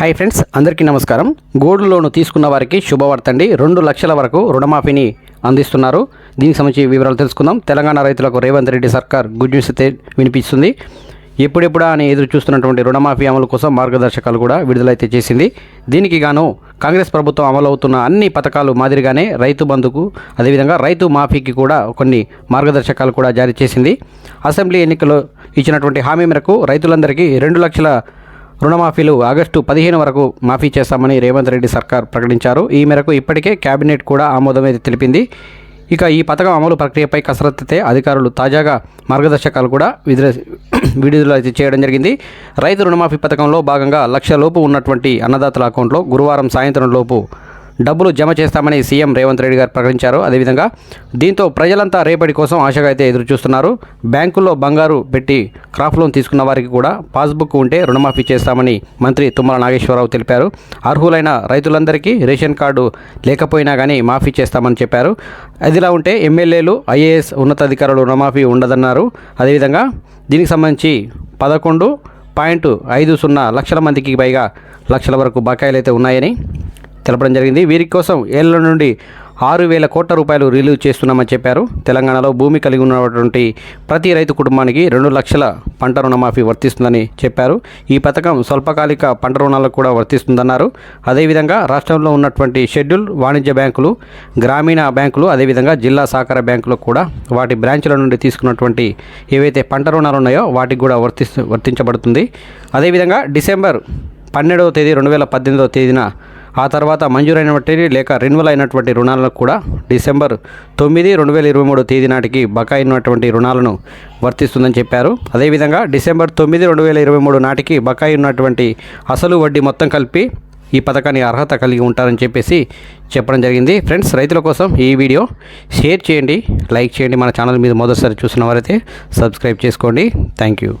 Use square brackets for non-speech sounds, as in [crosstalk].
Hi friends అందరికీ నమస్కారం. Gold loan తీసుకున్న వారికి శుభవార్త అండి. రెండు లక్షల వరకు రుణమాఫీని అందిస్తున్నారు. దీనికి సంబంధించి వివరాలు తెలుసుకుందాం. తెలంగాణ రైతులకు రేవంత్ రెడ్డి సర్కార్ గుడ్ న్యూస్ అయితే వినిపిస్తుంది. ఎప్పుడెప్పుడా అని ఎదురు చూస్తున్నటువంటి రుణమాఫీ అమలు కోసం మార్గదర్శకాలు కూడా విడుదలైతే చేసింది. దీనికి గాను కాంగ్రెస్ ప్రభుత్వం అమలవుతున్న అన్ని పథకాలు మాదిరిగానే రైతు బంధుకు అదేవిధంగా రైతు మాఫీకి కూడా కొన్ని మార్గదర్శకాలు కూడా జారీ చేసింది. అసెంబ్లీ ఎన్నికలు ఇచ్చినటువంటి హామీ మేరకు రైతులందరికీ రెండు లక్షల రుణమాఫీలు ఆగస్టు పదిహేను వరకు మాఫీ చేస్తామని రేవంత్ రెడ్డి సర్కార్ ప్రకటించారు. ఈ మేరకు ఇప్పటికే కేబినెట్ కూడా ఆమోదమైతే తెలిపింది. ఇక ఈ పథకం అమలు ప్రక్రియపై కసరత్తే అధికారులు తాజాగా మార్గదర్శకాలు కూడా విడుదల [clears throat] విడుదల చేయడం జరిగింది. రైతు రుణమాఫీ పథకంలో భాగంగా లక్ష లోపు ఉన్నటువంటి అన్నదాతల అకౌంట్లో గురువారం సాయంత్రం లోపు డబ్బులు జమ చేస్తామని సీఎం రేవంత్ రెడ్డి గారు ప్రకటించారు. అదేవిధంగా దీంతో ప్రజలంతా రేపటి కోసం ఆశగా అయితే ఎదురు చూస్తున్నారు బ్యాంకుల్లో బంగారు పెట్టి క్రాప్ లోన్ తీసుకున్న వారికి కూడా పాస్బుక్ ఉంటే రుణమాఫీ చేస్తామని మంత్రి తుమ్మల నాగేశ్వరరావు తెలిపారు. అర్హులైన రైతులందరికీ రేషన్ కార్డు లేకపోయినా కానీ మాఫీ చేస్తామని చెప్పారు. అదిలా ఉంటే ఎమ్మెల్యేలు ఐఏఎస్ ఉన్నతాధికారులు రుణమాఫీ ఉండదన్నారు. అదేవిధంగా దీనికి సంబంధించి పదకొండు పాయింట్ ఐదు సున్నా లక్షల మందికి పైగా లక్షల వరకు బకాయిలు అయితే ఉన్నాయని తెలపడం జరిగింది. వీరి కోసం ఏళ్ళ నుండి ఆరు వేల కోట్ల రూపాయలు రిలీవ్ చేస్తున్నామని చెప్పారు. తెలంగాణలో భూమి కలిగి ఉన్నటువంటి ప్రతి రైతు కుటుంబానికి రెండు లక్షల పంట రుణమాఫీ వర్తిస్తుందని చెప్పారు. ఈ పథకం స్వల్పకాలిక పంట రుణాలకు కూడా వర్తిస్తుందన్నారు. అదేవిధంగా రాష్ట్రంలో ఉన్నటువంటి షెడ్యూల్ వాణిజ్య బ్యాంకులు గ్రామీణ బ్యాంకులు అదేవిధంగా జిల్లా సహకార బ్యాంకులు కూడా వాటి బ్రాంచ్ల నుండి తీసుకున్నటువంటి ఏవైతే పంట రుణాలు ఉన్నాయో వాటికి కూడా వర్తిస్తు వర్తించబడుతుంది. అదేవిధంగా డిసెంబర్ పన్నెండవ తేదీ రెండు వేల పద్దెనిమిదవ తేదీన ఆ తర్వాత మంజూరైనటువంటి లేక రెన్యువల్ అయినటువంటి రుణాలకు కూడా డిసెంబర్ తొమ్మిది రెండు వేల ఇరవై మూడు తేదీ నాటికి బకాయి ఉన్నటువంటి రుణాలను వర్తిస్తుందని చెప్పారు. అదేవిధంగా డిసెంబర్ తొమ్మిది రెండు వేల ఇరవై మూడు నాటికి బకాయి ఉన్నటువంటి అసలు వడ్డీ మొత్తం కలిపి ఈ పథకాన్ని అర్హత కలిగి ఉంటారని చెప్పేసి చెప్పడం జరిగింది. ఫ్రెండ్స్ రైతుల కోసం ఈ వీడియో షేర్ చేయండి లైక్ చేయండి. మన ఛానల్ మీద మొదటిసారి చూసిన వారైతే సబ్స్క్రైబ్ చేసుకోండి. Thank you.